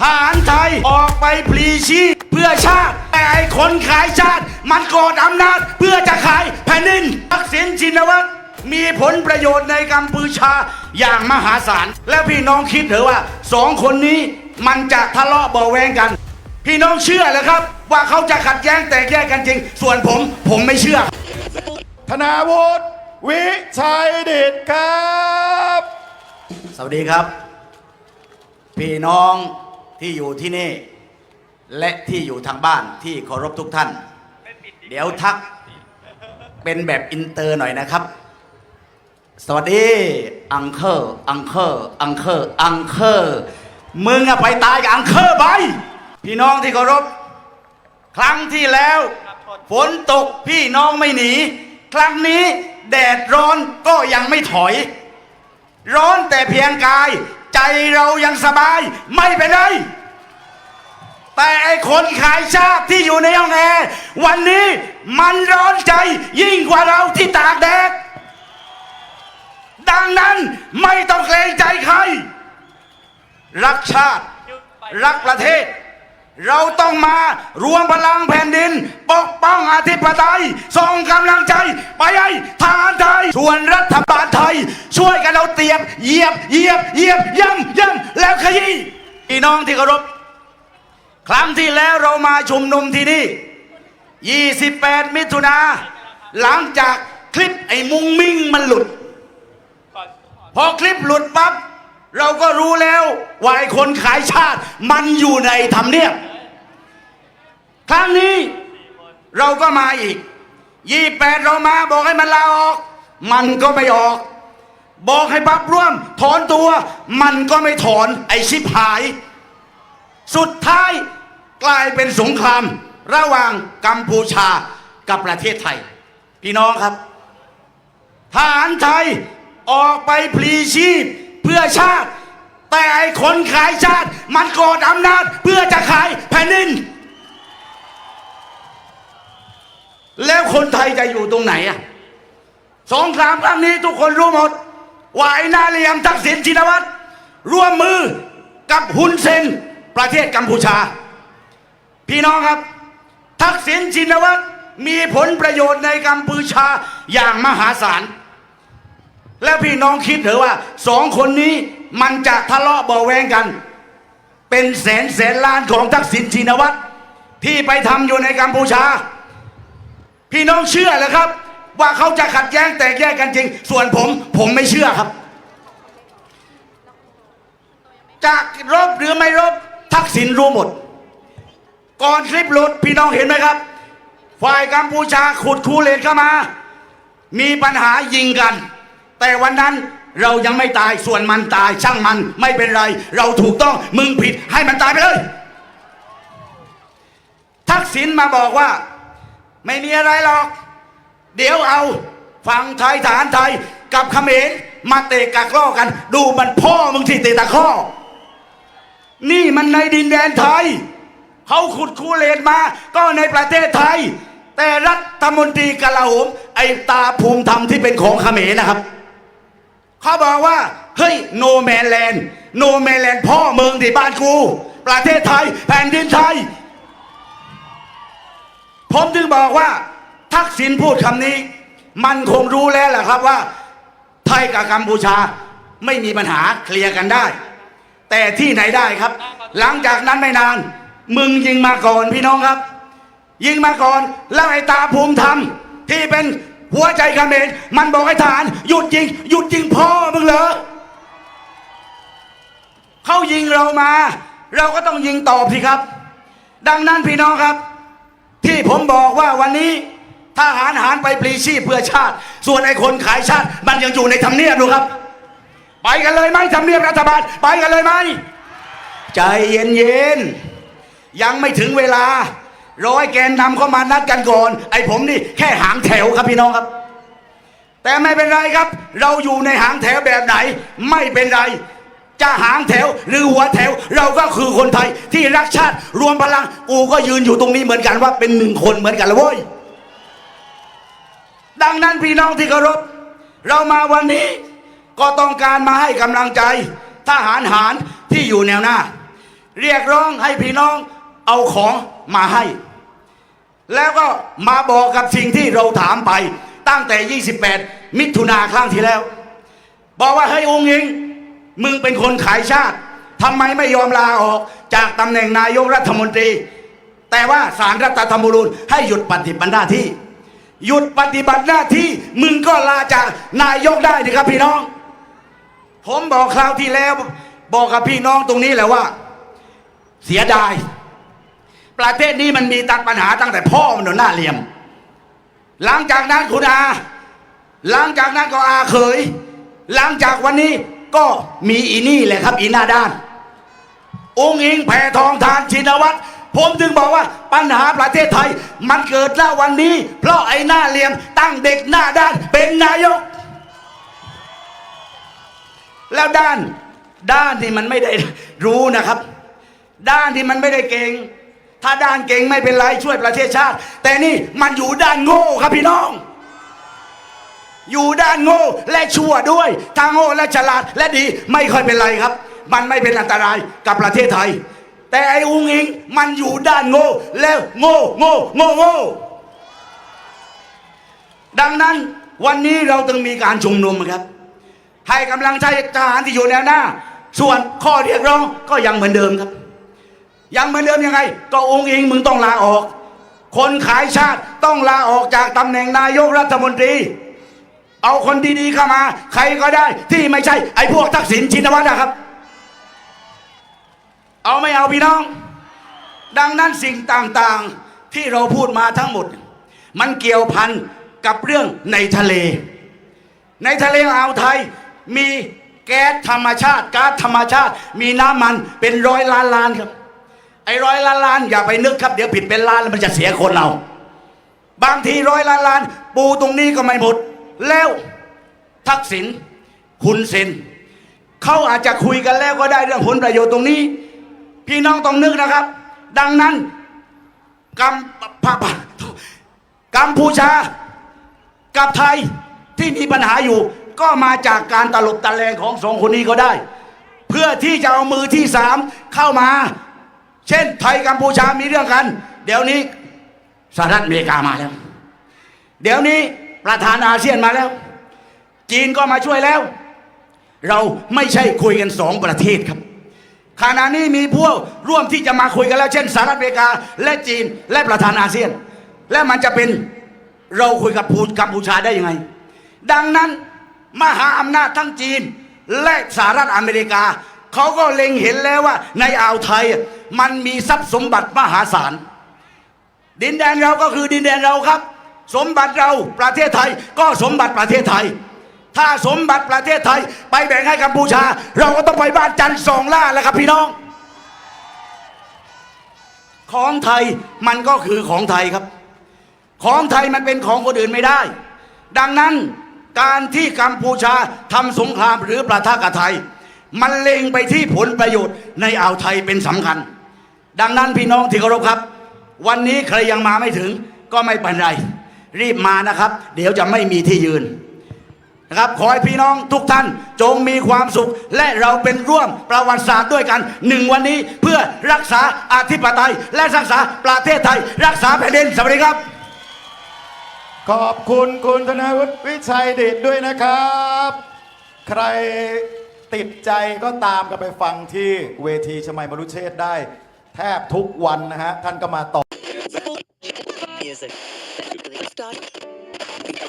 ทหารไทยออกไปพลีชีพเพื่อชาติ แต่ไอ้คนขายชาติ มันโกดอำนาจเพื่อจะขายแผ่นดินทักษิณชินวัตรมีผลประโยชน์ในกัมพูชาอย่างมหาศาล แล้วพี่น้องคิดเถอะว่าสองคนนี้มันจะทะเลาะเบาะแวงกัน พี่น้องเชื่อเหรอครับ ว่าเขาจะขัดแย้งแตกแยกกันจริง ส่วนผมผมไม่เชื่อ ธนาวุฒิวิชัยดิตครับ สวัสดีครับ พี่น้อง ที่อยู่ที่นี่ และที่อยู่ทางบ้านที่เคารพทุกท่าน เดี๋ยวทักเป็นแบบอินเตอร์หน่อยนะครับ สวัสดี อังเคอร์อังเคอร์อังเคอร์อังเคอร์มึงอะไปตายกับอังเคอร์ไป พี่น้องที่เคารพ ครั้งที่แล้ว ฝนตกพี่น้องไม่หนี ครั้งนี้แดดร้อนก็ยังไม่ถอย ร้อนแต่เพียงกาย ใจเรายังสบาย ไม่เป็นไร แต่ไอ้คนขายชาติที่อยู่ในห้องแอร์วันนี้มันร้อนใจยิ่งกว่าเราที่ตากแดดดังนั้นไม่ต้องเกรงใจใคร รักชาติ รักประเทศ เราต้องมารวมพลังแผ่นดิน ปกป้องอธิปไตยส่งกำลังใจ ไปให้ทหารไทย ส่วนรัฐบาลไทย ช่วยกันเอาเตียบเหยียบเหยียบเหยียบย่ำย่ำแล้วขยี้พี่น้องที่เคารพครั้งที่แล้วเรามาชุมนุมที่นี่ 28 มิถุนาหลังจากคลิปไอ้มุงมิ่งมันหลุด พอคลิปหลุดปั๊บ เราก็รู้แล้วว่าไอ้คนขายชาติมันอยู่ในทำเนียบครั้งนี้เราก็มาอีก28เรามาบอกให้มันลาออก มันก็ไม่ออก บอกให้ปรับร่วม ถอนตัว มันก็ไม่ถอนไอชิบหาย สุดท้ายกลายเป็นสงคราม ระหว่างกัมพูชากับประเทศไทย พี่น้องครับทหารไทยออกไปพลีชีพ พื่อชาติ แต่ไอ้คนขายชาติ มันโกดอำนาจเพื่อจะขายแผ่นดิน แล้วคนไทยจะอยู่ตรงไหนอะสองครามครั้งนี้ทุกคนรู้หมดว่าไอ้นาเหลียมทักษิณชินวัตรร่วมมือกับฮุนเซนประเทศกัมพูชา พี่น้องครับ ทักษิณชินวัตรมีผลประโยชน์ในกัมพูชาอย่างมหาศาล แล้วพี่น้องคิดเถอะว่าสองคนนี้มันจะทะเลาะเบาแวงกัน เป็นแสนแสนล้านของทักษิณชินวัตรที่ไปทำอยู่ในกัมพูชา พี่น้องเชื่อเหรอครับ ว่าเขาจะขัดแย้งแตกแยกกันจริง ส่วนผมผมไม่เชื่อครับจากรบหรือไม่รบทักษิณรู้หมด ก่อนคลิปหลุดพี่น้องเห็นไหมครับ ฝ่ายกัมพูชาขุดคูเลนเข้ามา มีปัญหายิงกัน แต่วันนั้นเรายังไม่ตายส่วนมันตายช่างมันไม่เป็นไร เราถูกต้องมึงผิดให้มันตายไปเลย ทักษิณมาบอกว่า ไม่มีอะไรหรอก เดี๋ยวเอาฝั่งไทยฐานไทยกับเขมรมาเตะกักล้อกัน ดูมันพ่อมึงที่เตะตะข้อ นี่มันในดินแดนไทย เขาขุดคูเลนมา ก็ในประเทศไทย แต่รัฐมนตรีกลาโหมไอตาภูมิธรรมที่เป็นของเขมรนะครับ เขาบอกว่า เฮ้ยโนแมนแลนด์โนแมนแลนด์พ่อเมืองที่บ้านกู ประเทศไทย แผ่นดินไทย ผมถึงบอกว่า ทักษิณพูดคำนี้ มันคงรู้แล้วแหละครับว่า ไทยกับกัมพูชาไม่มีปัญหาเคลียร์กันได้ แต่ที่ไหนได้ครับ หลังจากนั้นไม่นาน มึงยิงมาก่อนพี่น้องครับ ยิงมาก่อนแล้วไอ้ตาภูมิธรรมที่เป็น หัวใจเขมรมันบอกให้ทหารหยุดยิง หยุดยิงพ่อมึงเหรอเขายิงเรามา เราก็ต้องยิงตอบสิครับ ดังนั้นพี่น้องครับ ที่ผมบอกว่าวันนี้ทหารหารไปปลีชีพเพื่อชาติ ส่วนไอ้คนขายชาติ มันยังอยู่ในทำเนียบดูครับ ไปกันเลยไหมทำเนียบรัฐบาล ไปกันเลยไหมใจเย็นเย็นๆยังไม่ถึงเวลา ร้อยแกนนำเข้ามานัดกันก่อน ไอ้ผมนี่แค่หางแถวครับพี่น้องครับ แต่ไม่เป็นไรครับ เราอยู่ในหางแถวแบบไหน ไม่เป็นไร จะหางแถวหรือหัวแถว เราก็คือคนไทยที่รักชาติรวมพลังกูก็ยืนอยู่ตรงนี้เหมือนกันว่าเป็นหนึ่งคนเหมือนกันละเว้ยดังนั้นพี่น้องที่เคารพเรามาวันนี้ก็ต้องการมาให้กำลังใจทหารหารที่อยู่แนวหน้า เรียกร้องให้พี่น้องเอาของมาให้ แล้วก็มาบอกกับสิ่งที่เราถามไปตั้งแต่ 28 มิถุนาครั้งที่แล้ว บอกว่าเฮ้ยองค์เองมึงเป็นคนขายชาติทำไมไม่ยอมลาออกจากตำแหน่งนายกรัฐมนตรี แต่ว่าสารรัฐธรรมนูญให้หยุดปฏิบัติหน้าที่ หยุดปฏิบัติหน้าที่มึงก็ลาจากนายกได้ดิครับพี่น้อง ผมบอกคราวที่แล้ว บอกกับพี่น้องตรงนี้แหละว่า เสียดาย ประเทศนี้มันมีตัดปัญหาตั้งแต่พ่อมันโดนหน้าเหลี่ยม หลังจากนั้นคุณอา หลังจากนั้นก็อาเขย หลังจากวันนี้ก็มีอีนี่แหละครับอีหน้าด้าน องค์อิงแผ่ทองทานชินวัตรผมถึงบอกว่าปัญหาประเทศไทย มันเกิดณวันนี้ เพราะไอ้หน้าเหลี่ยม ตั้งเด็กหน้าด้านเป็นนายก แล้วด้าน ด้านที่มันไม่ได้รู้นะครับ ด้านที่มันไม่ได้เก่ง ถ้าด้านเก่งไม่เป็นไรช่วยประเทศชาติ แต่นี่มันอยู่ด้านโง่ครับพี่น้อง อยู่ด้านโง่และชั่วด้วยทางโง่และฉลาดและดีไม่ค่อยเป็นไรครับ มันไม่เป็นอันตรายกับประเทศไทย แต่ไอ้อุ้งอิงมันอยู่ด้านโง่แล้วโง่โง่โง่โง่ดังนั้นวันนี้เราต้องมีการชุมนุมครับ ให้กำลังใจทหารที่อยู่แนวหน้า ส่วนข้อเรียกร้องก็ยังเหมือนเดิมครับ ยังเหมือนเดิมยังไง ก็องค์อิงมึงต้องลาออก คนขายชาติต้องลาออกจากตำแหน่งนายกรัฐมนตรี เอาคนดีๆเข้ามา ใครก็ได้ที่ไม่ใช่ ไอ้พวกทักษิณชินวัตรนะครับ เอาไม่เอาพี่น้อง ดังนั้นสิ่งต่างๆที่เราพูดมาทั้งหมด มันเกี่ยวพันกับเรื่องในทะเล ในทะเลอ่าวไทยมีแก๊สธรรมชาติก๊าซธรรมชาติ มีน้ำมันเป็นร้อยล้านล้านครับ ไอ้ร้อยล้านล้านอย่าไปนึกครับเดี๋ยวผิดเป็นล้านแล้วมันจะเสียคนเรา บางทีร้อยล้านล้าน ปูตรงนี้ก็ไม่หมด แล้วทักษิณคุณเซนเขาอาจจะคุยกันแล้วก็ได้เรื่องผลประโยชน์ตรงนี้ พี่น้องต้องนึกนะครับ ดังนั้นกัมพะกัมพูชา กับไทยที่มีปัญหาอยู่ ก็มาจากการตลบตะแลงของสองคนนี้ก็ได้ เพื่อที่จะเอามือที่สามเข้ามา เช่นไทยกัมพูชามีเรื่องกัน เดี๋ยวนี้สหรัฐอเมริกามาแล้ว เดี๋ยวนี้ประธานอาเซียนมาแล้ว จีนก็มาช่วยแล้ว เราไม่ใช่คุยกันสองประเทศครับขณะนี้มีพวกร่วมที่จะมาคุยกันแล้ว เช่นสหรัฐอเมริกา และจีนและประธานอาเซียน และมันจะเป็นเราคุยกับพูกัมพูชาได้ยังไง ดังนั้นมหาอำนาจทั้งจีน และสหรัฐอเมริกา เขาก็เล็งเห็นแล้วว่าในอ่าวไทย มันมีทรัพย์สมบัติมหาศาล ดินแดนเราก็คือดินแดนเราครับ สมบัติเราประเทศไทยก็สมบัติประเทศไทย ถ้าสมบัติประเทศไทย ไปแบ่งให้กัมพูชา เราก็ต้องไปบ้านจันทร์สองล่าแล้วครับพี่น้อง ของไทยมันก็คือของไทยครับ ของไทยมันเป็นของคนอื่นไม่ได้ ดังนั้นการที่กัมพูชาทำสงครามหรือประทะกับไทย มันเล็งไปที่ผลประโยชน์ในอ่าวไทยเป็นสำคัญ ดังนั้นพี่น้องที่เคารพครับ วันนี้ใครยังมาไม่ถึงก็ไม่เป็นไร รีบมานะครับ เดี๋ยวจะไม่มีที่ยืนนะครับขอให้พี่น้องทุกท่านจงมีความสุข และเราเป็นร่วมประวัติศาสตร์ด้วยกันหนึ่งวันนี้เพื่อรักษาอธิปไตย และรักษาประเทศไทย รักษาแผ่นดินสวัสดีครับ ขอบคุณคุณธนวุฒิวิชัยเดชด้วยนะครับ ใครติดใจก็ตามกันไปฟังที่เวทีชมัยมรุเชษได้ แทบทุกวันนะฮะท่านก็มาต่อ